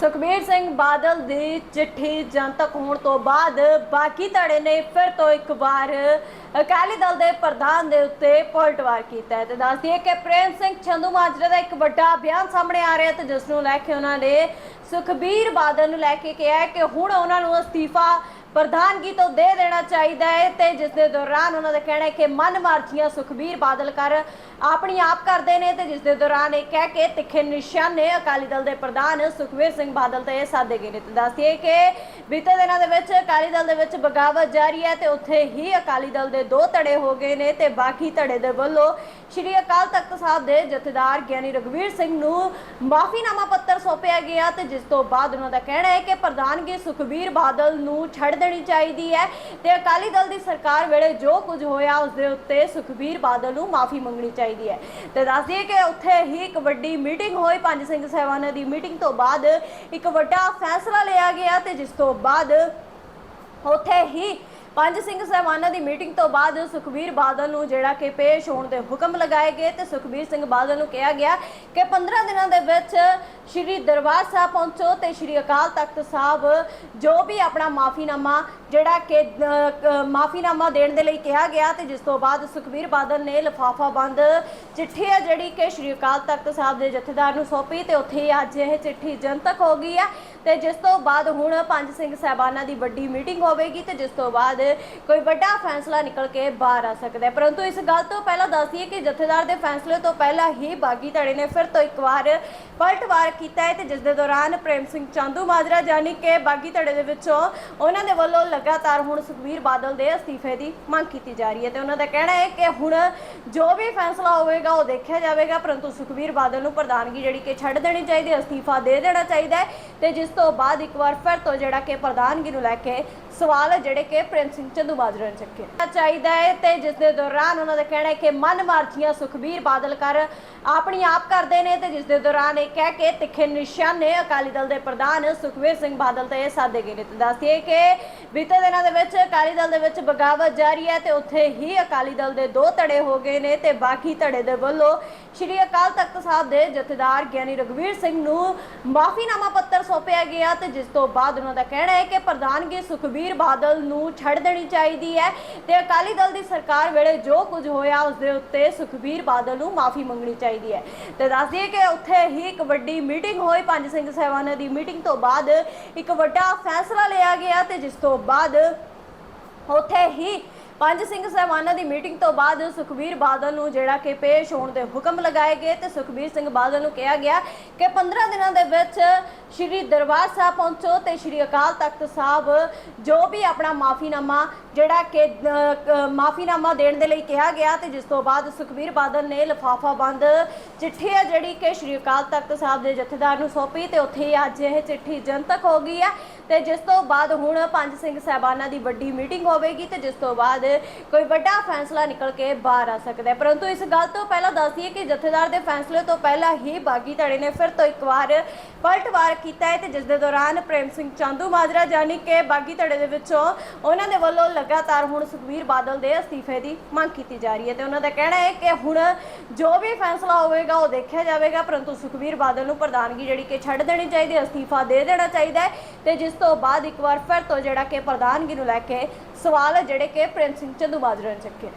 ਸੁਖਬੀਰ ਸਿੰਘ ਬਾਦਲ ਦੀ ਚਿੱਠੀ ਜਨਤਕ ਹੋਣ ਤੋਂ ਬਾਅਦ ਬਾਕੀ ਧੜੇ ਨੇ ਫਿਰ ਤੋਂ ਇੱਕ ਵਾਰ ਅਕਾਲੀ ਦਲ ਦੇ ਪ੍ਰਧਾਨ ਦੇ ਉੱਤੇ ਪਲਟਵਾਰ ਕੀਤਾ ਹੈ ਤੇ ਦੱਸ ਦਈਏ ਕਿ ਪ੍ਰੇਮ ਸਿੰਘ ਚੰਦੂ ਮਾਜਰਾ ਦਾ ਇੱਕ ਵੱਡਾ ਬਿਆਨ ਸਾਹਮਣੇ ਆ ਰਿਹਾ ਤੇ ਜਿਸ ਨੂੰ ਲੈ ਕੇ ਉਹਨਾਂ ਨੇ ਸੁਖਬੀਰ ਬਾਦਲ ਨੂੰ ਲੈ ਕੇ ਕਿਹਾ ਕਿ ਹੁਣ ਉਹਨਾਂ ਨੂੰ ਅਸਤੀਫਾ ਪ੍ਰਧਾਨਗੀ ਤੋਂ ਦੇ ਦੇਣਾ ਚਾਹੀਦਾ ਹੈ ਤੇ ਜਿਸ ਦੇ ਦੌਰਾਨ ਉਹਨਾਂ ਦਾ ਕਹਿਣਾ ਹੈ ਕਿ ਮਨ ਮਾਰਜੀਆਂ ਸੁਖਬੀਰ ਬਾਦਲ ਕਰ ਆਪਣੀ ਆਪ ਕਰਦੇ ਨੇ ਤੇ ਜਿਸ ਦੇ ਦੌਰਾਨ ਇਹ ਕਹਿ ਕੇ ਤਿੱਖੇ ਨਿਸ਼ਾਨੇ ਅਕਾਲੀ ਦਲ ਦੇ ਪ੍ਰਧਾਨ ਸੁਖਬੀਰ ਸਿੰਘ ਬਾਦਲ ਤੇ ਸਾਧੇ ਗਏ ਨੇ ਤੇ ਦੱਸਦੀਏ ਕਿ ਬੀਤੇ ਦਿਨਾਂ ਦੇ ਵਿੱਚ ਅਕਾਲੀ ਦਲ ਦੇ ਵਿੱਚ ਬਗਾਵਤ ਜਾਰੀ ਹੈ ਤੇ ਉੱਥੇ ਹੀ ਅਕਾਲੀ ਦਲ ਦੇ ਦੋ ਧੜੇ ਹੋ ਗਏ ਨੇ ਤੇ ਬਾਕੀ ਧੜੇ ਦੇ ਵੱਲੋਂ ਸ਼੍ਰੀ ਅਕਾਲ ਤਖਤ ਸਾਹਿਬ ਦੇ ਜਥੇਦਾਰ ਗਿਆਨੀ ਰਗਵੀਰ ਸਿੰਘ ਨੂੰ ਮਾਫੀਨਾਮਾ ਪੱਤਰ ਸੌਂਪਿਆ ਗਿਆ ਤੇ ਜਿਸ ਤੋਂ ਬਾਅਦ ਉਹਨਾਂ ਦਾ ਕਹਿਣਾ ਹੈ ਕਿ ਪ੍ਰਧਾਨਗੀ ਸੁਖਬੀਰ ਬਾਦਲ ਨੂੰ ਛੱਡ ਦੇਣੀ ਚਾਹੀਦੀ ਹੈ। ਤੇ ਅਕਾਲੀ ਦਲ ਦੀ ਸਰਕਾਰ ਵੇਲੇ ਜੋ ਕੁਝ ਹੋਇਆ ਉਸ ਦੇ ਉੱਤੇ ਸੁਖਬੀਰ ਬਾਦਲ ਨੂੰ ਮਾਫੀ ਮੰਗਣੀ ਚਾਹੀਦੀ ਹੈ। ਤੇ ਦੱਸ ਦਈਏ ਕਿ ਉੱਥੇ ਹੀ ਇੱਕ ਵੱਡੀ ਮੀਟਿੰਗ ਹੋਈ, ਪੰਜ ਸਿੰਘ ਸਾਹਿਬਾਨਾਂ ਦੀ ਮੀਟਿੰਗ ਤੋਂ ਬਾਅਦ ਇੱਕ ਵੱਡਾ ਫੈਸਲਾ ਲਿਆ ਗਿਆ ਤੇ ਜਿਸ ਤੋਂ ਬਾਅਦ ਉੱਥੇ ਹੀ ਪੰਜ ਸਿੰਘ ਸਾਹਿਬਾਨਾਂ ਦੀ ਮੀਟਿੰਗ ਤੋਂ ਬਾਅਦ ਸੁਖਬੀਰ ਬਾਦਲ ਨੂੰ ਜਿਹੜਾ ਕਿ ਪੇਸ਼ ਹੋਣ ਦੇ ਹੁਕਮ ਲਗਾਏ ਗਏ ਤੇ ਸੁਖਬੀਰ ਸਿੰਘ ਬਾਦਲ ਨੂੰ ਕਿਹਾ ਗਿਆ ਕਿ 15 ਦਿਨਾਂ ਦੇ ਵਿੱਚ ਸ਼੍ਰੀ ਦਰਬਾਰ ਸਾਹਿਬ ਪਹੁੰਚੋ ਤੇ ਸ਼੍ਰੀ ਅਕਾਲ ਤਖਤ ਸਾਹਿਬ, ਜੋ ਵੀ ਆਪਣਾ ਮਾਫੀਨਾਮਾ ਜਿਹੜਾ ਕਿ ਮਾਫੀਨਾਮਾ ਦੇਣ ਦੇ ਲਈ ਕਿਹਾ ਗਿਆ ਤੇ ਜਿਸ ਤੋਂ ਬਾਅਦ ਸੁਖਬੀਰ ਬਾਦਲ ਨੇ ਲਫਾਫਾ ਬੰਦ ਚਿੱਠੀ ਹੈ ਜਿਹੜੀ ਕਿ ਸ਼੍ਰੀ ਅਕਾਲ ਤਖਤ ਸਾਹਿਬ ਦੇ ਜਥੇਦਾਰ ਨੂੰ ਸੌਂਪੀ ਤੇ ਉੱਥੇ ਹੀ ਅੱਜ ਇਹ ਚਿੱਠੀ ਜਨਤਕ ਹੋ ਗਈ ਹੈ ਤੇ ਜਿਸ ਤੋਂ ਬਾਅਦ ਹੁਣ ਪੰਜ ਸਿੰਘ ਸਾਹਿਬਾਨਾਂ ਦੀ ਵੱਡੀ ਮੀਟਿੰਗ ਹੋਵੇਗੀ ਤੇ ਜਿਸ ਤੋਂ ਬਾਅਦ ਕੋਈ ਵੱਡਾ ਫੈਸਲਾ ਨਿਕਲ ਕੇ ਬਾਹਰ ਆ ਸਕਦਾ ਹੈ। ਪਰੰਤੂ ਇਸ ਗੱਲ ਤੋਂ ਪਹਿਲਾਂ ਦੱਸ ਦਈਏ ਕਿ ਜਥੇਦਾਰ ਦੇ ਫੈਸਲੇ ਤੋਂ ਪਹਿਲਾਂ ਹੀ ਬਾਗੀ ਧੜੇ ਨੇ ਫਿਰ ਤੋਂ ਇੱਕ ਵਾਰ ਪਲਟਵਾਰ ਕੀਤਾ ਹੈ ਤੇ ਜਿਸ ਦੇ ਦੌਰਾਨ ਪ੍ਰੇਮ ਸਿੰਘ ਚਾਂਦੂ ਮਾਜਰਾ ਜਾਨੀ ਕਿ ਬਾਗੀ ਧੜੇ ਦੇ ਵਿੱਚੋਂ ਉਹਨਾਂ ਦੇ ਵੱਲੋਂ ਲਗਾਤਾਰ ਹੁਣ ਸੁਖਬੀਰ ਬਾਦਲ ਦੇ ਅਸਤੀਫੇ ਦੀ ਮੰਗ ਕੀਤੀ ਜਾ ਰਹੀ ਹੈ ਤੇ ਉਹਨਾਂ ਦਾ ਕਹਿਣਾ ਹੈ ਕਿ ਹੁਣ ਜੋ ਵੀ ਫੈਸਲਾ ਹੋਵੇਗਾ ਉਹ ਦੇਖਿਆ ਜਾਵੇਗਾ, ਪਰੰਤੂ ਸੁਖਬੀਰ ਬਾਦਲ ਨੂੰ ਪ੍ਰਧਾਨਗੀ ਜਿਹੜੀ ਕਿ ਛੱਡ ਦੇਣੀ ਚਾਹੀਦੀ ਹੈ, ਅਸਤੀਫਾ ਦੇ ਦੇਣਾ ਚਾਹੀਦਾ ਹੈ ਤੇ ਜਿਸ ਤੋਂ ਬਾਅਦ ਇੱਕ ਵਾਰ ਫਿਰ ਤੋਂ ਜਿਹੜਾ ਕਿ ਪ੍ਰਧਾਨਗੀ ਨੂੰ ਲੈ ਕੇ ਸਵਾਲ ਹੈ ਜਿਹੜੇ ਕਿ ਪ੍ਰੇਮ ਸਿੰਘ ਚੰਦੂ ਮਾਜਰਾ ਨੇ ਚੱਕੇ। ਚਾਹੀਦਾ ਹੈ ਤੇ ਜਿਸ ਦੇ ਦੌਰਾਨ ਉਹਨਾਂ ਦਾ ਕਹਿਣਾ ਹੈ ਕਿ ਮਨ ਮਾਰਜੀਆਂ ਸੁਖਬੀਰ ਬਾਦਲ ਕਰ ਆਪਣੀ ਆਪ ਕਰਦੇ ਨੇ ਤੇ ਜਿਸ ਦੇ ਦੌਰਾਨ ਇਹ ਕਹਿ ਕੇ ਤਿੱਖੇ ਨਿਸ਼ਾਨੇ ਅਕਾਲੀ ਦਲ ਦੇ ਪ੍ਰਧਾਨ ਸੁਖਬੀਰ ਸਿੰਘ ਬਾਦਲ ਤੇ ਸਾਦੇ ਗਏ ਨੇ। ਤੇ ਦੱਸਦੀਏ ਕਿ ਬੀਤੇ ਦਿਨਾਂ ਦੇ ਵਿੱਚ ਅਕਾਲੀ ਦਲ ਦੇ ਵਿੱਚ ਬਗਾਵਤ ਜਾਰੀ ਹੈ ਤੇ ਉੱਥੇ ਹੀ ਅਕਾਲੀ ਦਲ ਦੇ ਦੋ ਧੜੇ ਹੋ ਗਏ ਨੇ ਤੇ ਬਾਕੀ ਧੜੇ ਦੇ ਵੱਲੋਂ ਸ਼੍ਰੀ ਅਕਾਲ ਤਖਤ ਸਾਹਿਬ ਦੇ ਜਥੇਦਾਰ ਗਿਆਨੀ ਰਗਵੀਰ ਸਿੰਘ ਨੂੰ ਮਾਫੀਨਾਮਾ ਪੱਤਰ ਸੌਂਪਿਆ ਗਿਆ ਤੇ ਜਿਸ ਤੋਂ ਬਾਅਦ ਉਹਨਾਂ ਦਾ ਕਹਿਣਾ ਹੈ ਕਿ ਪ੍ਰਧਾਨਗੀ ਸੁਖਬੀਰ ਬਾਦਲ ਨੂੰ ਛੱਡ ਦੇਣੀ ਚਾਹੀਦੀ ਹੈ ਤੇ ਅਕਾਲੀ ਦਲ ਦੀ ਸਰਕਾਰ ਵੇਲੇ ਜੋ ਕੁਝ ਹੋਇਆ ਉਸ ਦੇ ਉੱਤੇ ਸੁਖਬੀਰ ਬਾਦਲ ਨੂੰ ਮਾਫੀ ਮੰਗਣੀ ਚਾਹੀਦੀ ਹੈ। ਤੇ ਦੱਸ ਦਈਏ ਕਿ ਉੱਥੇ ਹੀ ਇੱਕ ਵੱਡੀ ਮੀਟਿੰਗ ਹੋਈ, ਪੰਜ ਸਿੰਘ ਸਾਹਿਬਾਨਾਂ ਦੀ ਮੀਟਿੰਗ ਤੋਂ ਬਾਅਦ ਇੱਕ ਵੱਡਾ ਫੈਸਲਾ ਲਿਆ ਗਿਆ ਤੇ ਜਿਸ ਤੋਂ ਬਾਅਦ ਉੱਥੇ ਹੀ ਪੰਜ ਸਿੰਘ ਸਾਹਿਬਾਨਾਂ ਦੀ ਮੀਟਿੰਗ ਤੋਂ ਬਾਅਦ ਸੁਖਬੀਰ ਬਾਦਲ ਨੂੰ ਜਿਹੜਾ ਕਿ ਪੇਸ਼ ਹੋਣ ਦੇ ਹੁਕਮ ਲਗਾਏ ਗਏ ਤੇ ਸੁਖਬੀਰ ਸਿੰਘ ਬਾਦਲ ਨੂੰ ਕਿਹਾ ਗਿਆ ਕਿ 15 ਦਿਨਾਂ ਦੇ ਵਿੱਚ ਸ਼੍ਰੀ ਦਰਬਾਰ ਸਾਹਿਬ ਪਹੁੰਚੋ ਤੇ ਸ਼੍ਰੀ ਅਕਾਲ ਤਖਤ ਸਾਹਿਬ ਜੋ ਵੀ ਆਪਣਾ ਮਾਫੀਨਾਮਾ ਜਿਹੜਾ ਕਿ ਮਾਫੀਨਾਮਾ ਦੇਣ ਦੇ ਲਈ ਕਿਹਾ ਗਿਆ ਤੇ ਜਿਸ ਤੋਂ ਬਾਅਦ ਸੁਖਬੀਰ ਬਾਦਲ ਨੇ ਲਫਾਫਾ ਬੰਦ ਚਿੱਠੀ ਹੈ ਜਿਹੜੀ ਕਿ ਸ਼੍ਰੀ ਅਕਾਲ ਤਖਤ ਸਾਹਿਬ ਦੇ ਜਥੇਦਾਰ ਨੂੰ ਸੌਂਪੀ ਤੇ ਉੱਥੇ ਹੀ ਅੱਜ ਇਹ ਚਿੱਠੀ ਜਨਤਕ ਹੋ ਗਈ ਹੈ ਤੇ ਜਿਸ ਤੋਂ ਬਾਅਦ ਹੁਣ ਪੰਜ ਸਿੰਘ ਸਾਹਿਬਾਨਾਂ ਦੀ ਵੱਡੀ ਮੀਟਿੰਗ ਹੋਵੇਗੀ ਤੇ ਜਿਸ ਤੋਂ ਬਾਅਦ ਕੋਈ ਵੱਡਾ ਫੈਸਲਾ ਨਿਕਲ ਕੇ ਬਾਹਰ ਆ ਸਕਦਾ ਹੈ। ਪਰੰਤੂ ਇਸ ਗੱਲ ਤੋਂ ਪਹਿਲਾਂ ਦੱਸ ਦਈਏ ਕਿ ਜਥੇਦਾਰ ਦੇ ਫੈਸਲੇ ਤੋਂ ਪਹਿਲਾਂ ਹੀ ਬਾਗੀ ਧੜੇ ਨੇ ਫਿਰ ਤੋਂ ਇੱਕ ਵਾਰ ਪਲਟਵਾਰ ਕੀਤਾ ਹੈ ਤੇ ਜਿਸ ਦੇ ਦੌਰਾਨ ਪ੍ਰੇਮ ਸਿੰਘ ਚਾਂਦੂ ਮਾਜਰਾ ਜਾਨੀ ਕਿ ਬਾਗੀ ਧੜੇ ਦੇ ਵਿੱਚੋਂ ਉਹਨਾਂ ਦੇ ਵੱਲੋਂ ਲਗਾਤਾਰ ਹੁਣ ਸੁਖਬੀਰ ਬਾਦਲ ਦੇ ਅਸਤੀਫੇ ਦੀ ਮੰਗ ਕੀਤੀ ਜਾ ਰਹੀ ਹੈ ਤੇ ਉਹਨਾਂ ਦਾ ਕਹਿਣਾ ਹੈ ਕਿ ਹੁਣ ਜੋ ਵੀ ਫੈਸਲਾ ਹੋਵੇਗਾ ਉਹ ਦੇਖਿਆ ਜਾਵੇਗਾ। ਪਰੰਤੂ ਸੁਖਬੀਰ ਬਾਦਲ ਨੂੰ ਪ੍ਰਧਾਨਗੀ ਜਿਹੜੀ ਕਿ ਛੱਡ ਦੇਣੀ ਚਾਹੀਦੀ ਹੈ ਅਸਤੀਫਾ ਦੇ ਦੇਣਾ ਚਾਹੀਦਾ ਹੈ ਤੇ ਜਿਸ ਤੋਂ ਬਾਅਦ ਇੱਕ ਵਾਰ ਫਿਰ ਤੋਂ ਜਿਹੜਾ ਕਿ ਪ੍ਰਧਾਨਗੀ ਨੂੰ ਲੈ ਕੇ ਸਵਾਲ ਹੈ ਜਿਹੜੇ ਕਿ ਪ੍ਰੇਮ ਸਿੰਘ ਚੰਦੂ ਮਾਜਰਾ ਨੇ ਚੱਕੇ